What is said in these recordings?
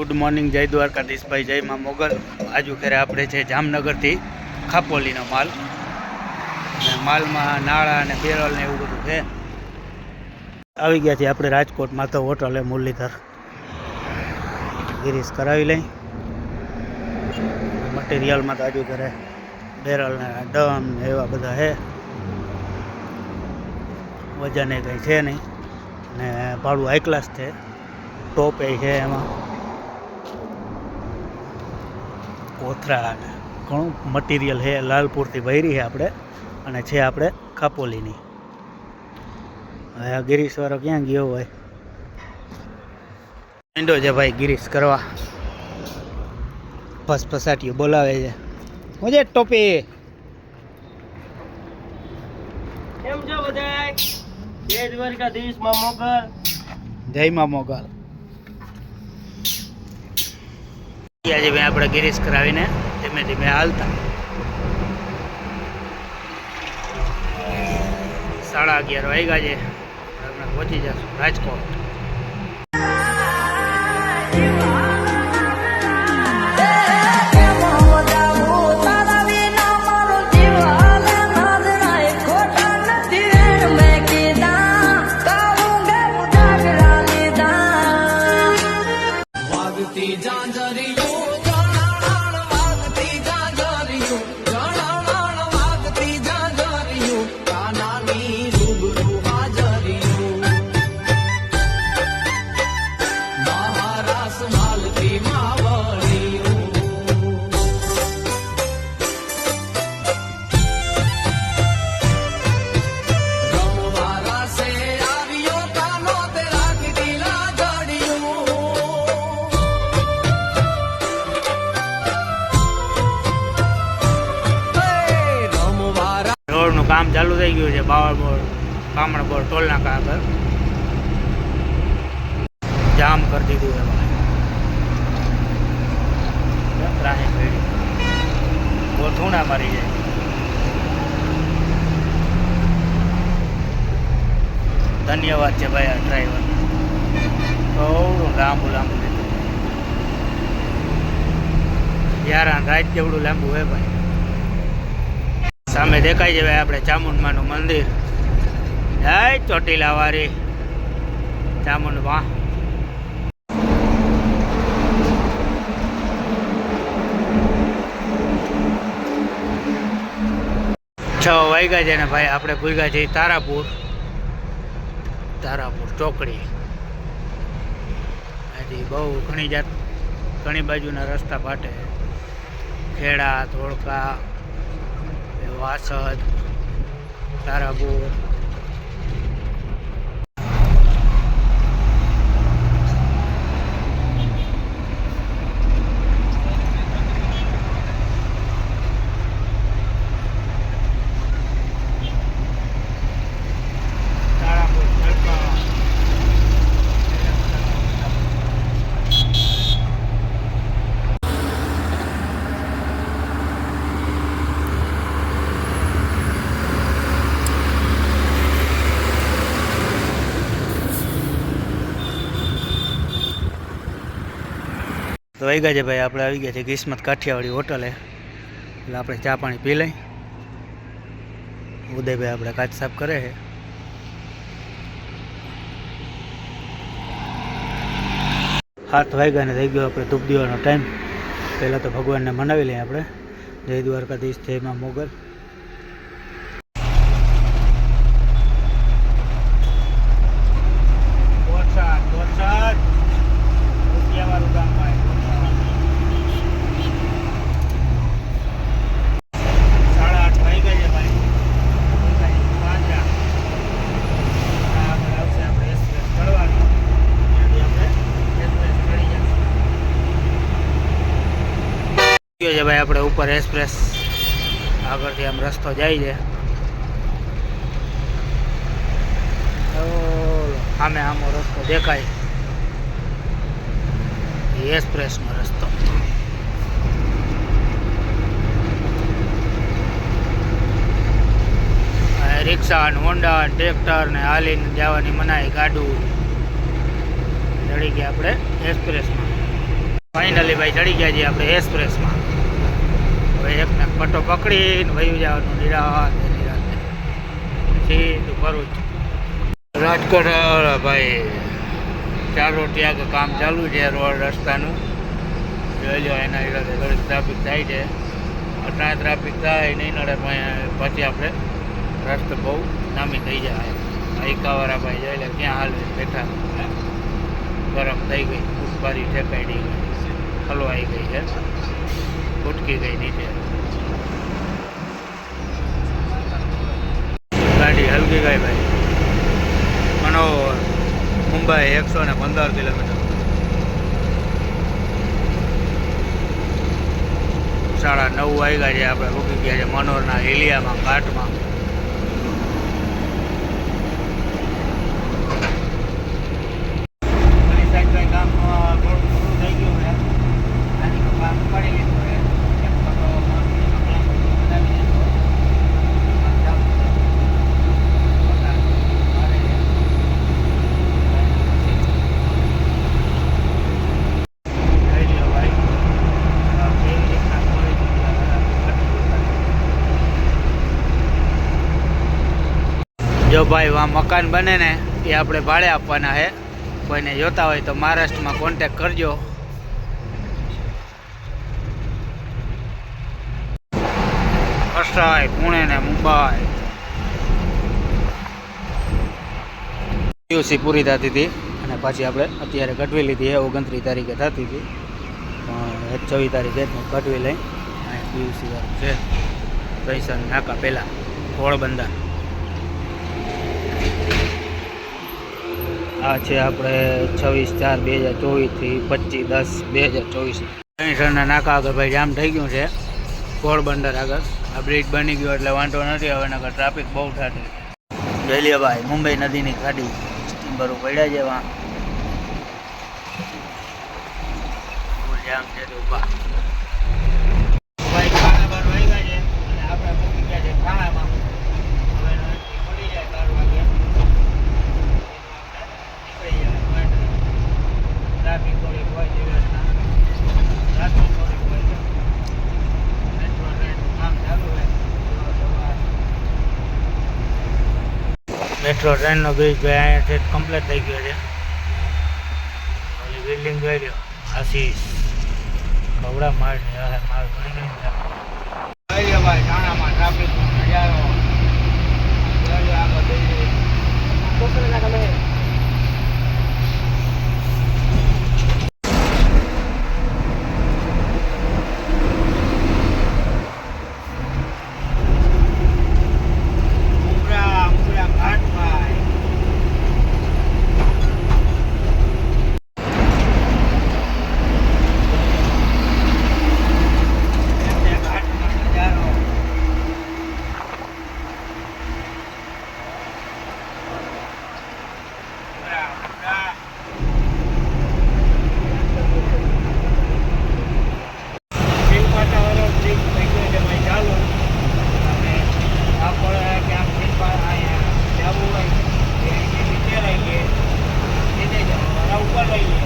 Good morning, જય દ્વારકાધીશભાઈ, જય માં મોગલ. આજુ ખેરે આપણે છે જામનગરથી ખાપોલીનો માલ. અને માલમાં નાળા અને બેરલ ને એવું બધું છે. આવી ગયા છીએ આપણે રાજકોટમાં તો હોટલે મુરલીધર. ગિરીશ કરાવી લઈ. મટીરિયલમાં તો આજુ ઘરે બેરલ ને ડમ ને એવા બધા છે. વજન એ કંઈ છે નહીં. ને ભાડું હાઈ ક્લાસ છે. ટોપ એ છે એમાં. કોથરા અને ઘણું મટીરિયલ છે લાલપુરથી ભરી છે આપણે. અને છે આપણે ખાપોલીની હવે આ ગિરીશવાળો ક્યાં ગયો હોય? ઈંડો છે ભાઈ ગિરીશ કરવા. ફસફસાટીઓ બોલાવે છે. હું છે ટોપી? કેમ છો બધાય? જય દ્વારકાધીશમાં મોગલ. જય માં મોગલ. આજે મેં આપણે ગિરીશ કરાવીને ધીમે ધીમે હાલતા. સાડા અગિયાર વાગ્યા છે. આપણે પહોંચી જશું રાજકોટ. બાવળ બોર્ડ કામણ બોર્ડ ટોલના આગળ. જામ કરી દીધું એમાં ભાઈ. રાહી પેઢી ગોથુણા મારી જાય. ધન્યવાદ છે ભાઈ આ ડ્રાઈવર થોડું લાંબુ લાંબુ લીધું. યાર રાત જેવડું લાંબુ હોય ભાઈ? સામે છે ભાઈ આપણે ચામુંડમાનું મંદિર. જય ચોટીલા વાળી ચામુંડમાં છ વાગ્યા છે ને ભાઈ, આપણે ભૂગ્યા છીએ તારાપુર. તારાપુર ચોકડી. હજી બહુ ઘણી જાત, ઘણી બાજુના રસ્તા પાટે. ખેડા, ધોળકા વાસદ તારાપુર વાગ્યા છે ભાઈ, આપણે આવી ગયા છે કિસ્મત કાઠિયાવાડી હોટલે. એટલે આપણે ચા પાણી પી લઈ. ઉદયભાઈ આપણે કાચ સાફ કરે છે. હાથ વાગ્યાને થઈ ગયો આપણે ધૂપ દીવાનો ટાઈમ પહેલાં તો ભગવાનને મનાવી લઈએ આપણે. જય દ્વારકાધીશ, જય માં મોગલ વરસાદ વરસાદ રૂપિયાવાળું ગામ ભાઈ સાડા આઠ વાગી ગયા છે ભાઈ પાંચા આગળ આવશે આપણે એક્સપ્રેસ ચડવાનું ત્યાંથી આપણે એક્સપ્રેસ ચડી જશું ગયો છે ભાઈ આપણે ઉપર એક્સપ્રેસ આગળથી આમ રસ્તો જાય છે. સામે આમો રસ્તો દેખાય. એક્સપ્રેસનો રસ્તો. રિક્ષા ને હોન્ડા ને ટ્રેક્ટર ને હાલીને જવાની મનાઈ ગાડું. ચડી ગયા આપણે એક્સપ્રેસમાં ફાઇનલી ભાઈ ચડી ગયા છીએ આપણે એક્સપ્રેસમાં હવે એકને પટ્ટો પકડીને વયું જવાનું નિરાતે નિરાતે સીધું ભરૂચ રાજકોટ ભાઈ, ચાર રોટી આગળ કામ ચાલુ છે રોડ રસ્તાનું. જોઈ લો એના ઈરાદે થોડીક ટ્રાફિક થાય છે. અટાણે ટ્રાફિક થાય, નહીં નડે પછી આપણે રસ્તો બહુ નામી થઈ જાય. એકાવાળા ભાઈ જોઈ લે ક્યાં હાલ, બેઠા. ગરમ થઈ ગઈ ઉપારી ઠેકાઈ ગઈ હલવાઈ ગઈ છે. ફૂટકી ગઈ નીચે. ગાડી હલકી ગઈ ભાઈ. મનોહર મુંબઈ એકસો ને પંદર કિલોમીટર. સાડા નવ વાગ્યા છે આપણે રૂકી ગયા છે મનોહરના એલિયામાં, ઘાટમાં પેલી સાઈડ કંઈ કામ અ, થોડું પૂરું થઈ ગયું છે આની તો કામ ઉપાડી લીધું છે એક પટ્ટો માણસનો કામ બનાવી દીધો. કામ ચાલુ છે. પટ્ટા મારે છે. જોઈ લ્યો ભાઈ. આ કેવી રીતના ખોલી દીધું છે. જો ભાઈ વા મકાન બને ને, એ આપણે ભાડે આપવાના છે. કોઈને જોતા હોય તો મહારાષ્ટ્રમાં કોન્ટેક કરજો. કસાય પુણે ને મુંબઈ. પીયુસી પૂરી થતી હતી અને પાછી આપણે અત્યારે કટવી લીધી છે, ઓગણત્રીસ તારીખે થતી હતી. પણ ચોવીસ તારીખે કટવી લઈ પીયુસી વાળું છે. પૈસા નાકા પહેલાં પોળબંદર આ છે આપણે છવ્વીસ ચાર બે હજાર ચોવીસથી પચીસ દસ બે હજાર ચોવીસ. નાકા આગળ ભાઈ જામ થઈ ગયું છે. પોરબંદર આગળ. આ બ્રિજ બની ગયો એટલે વાંધો નથી હવે આગળ ટ્રાફિક બહુ થતી ભાઈ, મુંબઈ નદીની ખાડી. સ્ટીમરો પડ્યા છે વાં જામ છે તો ઊભા ભાઈ ખાણા બાર વાગ્યા છે અને આપણે મૂકી ગયા છે ખાણામાં હવે અહીંથી મળી જાય બાર વાગે નીકળી જાય ટ્રાફિક થોડીક હોય દિવસના ટ્રાફિક થોડીક હોય છે મેટ્રો ટ્રેનનું કામ ચાલુ હોય મેટ્રો ટ્રેનનો બ્રિજ ભાઈ અહીંયાથી કમ્પ્લીટ થઈ ગયો છે. ઓલી બિલ્ડિંગ જોઈ લ્યો આશીષ. કવડા માળ ને આ માળ ઘણી ઘણી છે. ભાઈ ટાણામાં ટ્રાફિક નજારો. આગળ બિલ્ડિંગ ઉમરા ઉમરા ઘાટ ભાઈ એમને ઘાટનો નજારો ઉમરા ઉમરા શિલ્પાતા વાળો બ્રિજ થઈ ગયો છે ભાઈ ચાલો અને આપણે ક્યાંક શિલ્પા અહીંયા જવું હોય એ રીતે નીચે રહીએ નીચે જવા ઉપર રહીએ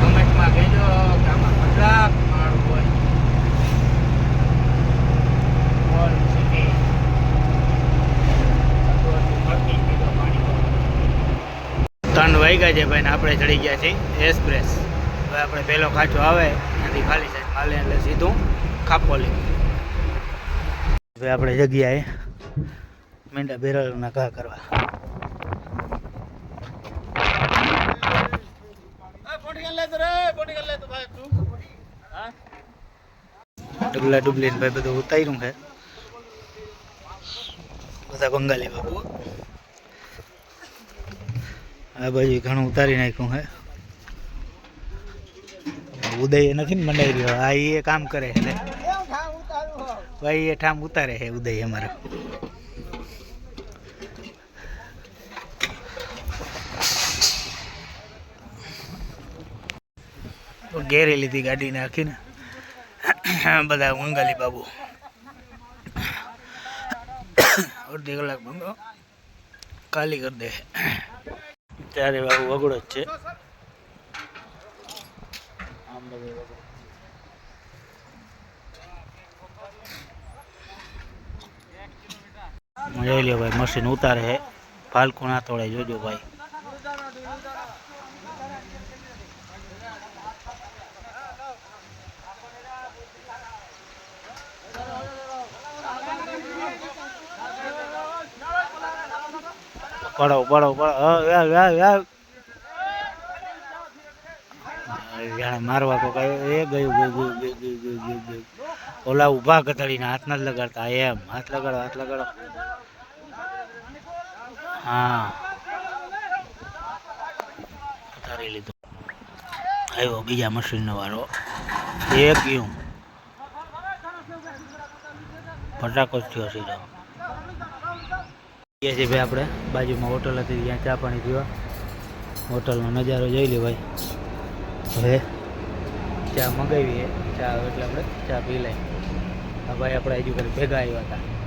કમેન્ટમાં કહેજો કે આમાં કેટલાક માળું હોય ઓલ સિટી ત્રણ છે ભાઈ આપણે ચડી ગયા છીએ એક્સપ્રેસ. હવે આપણે પહેલો ખાચો આવે એનાથી ખાલી સાઈડ માલે એટલે સીધું ખાપોલી. હવે આપણે જગ્યાએ મેંડા બેરલના ઘા કરવા. ડબલા ડુબલી ભાઈ બધું ઉતાર્યું છે. બધા બંગાલી બાબુ આ બાજુ ઘણું ઉતારી નાખ્યું હે. ઉદય નથી ને મંડાઈ રહ્યો. આ એ કામ કરે છે લે. ભાઈ એ ઠામ ઉતારે છે ઉદય અમારો. ઘેરી લીધી ગાડી નાખીને. બધા મંગાલી બાબુ. અડધી કલાક બંધો ખાલી કરી દે. ત્યારે બાબુ વગડો જ છે. આમ બધે જોઈ લ્યો ભાઈ, મશીન ઉતારે છે. ફાલકુ ના તોડે જોજો ભાઈ. પડો પડો પડો જાણે મારવા તો એ ગયું ઓલા ઊભા કતળીને હાથ નથી લગાડતા, એમ. હાથ લગાડો હાથ લગાડો. હા. કતારી લીધો. આવ્યો બીજા મશીનનો વાળો એક ગયું. ફટાકો થયો સીધો. ગયા છીએ ભાઈ આપણે. બાજુમાં હોટલ હતી, ત્યાં ચા પાણી પીવા. હોટલનો નજારો જોઈ લે ભાઈ. હવે ચા મંગાવીએ. ચા એટલે આપણે ચા પી લઈએ. ભાઈ આપણે હજુ કરી ભેગા આવ્યા હતા.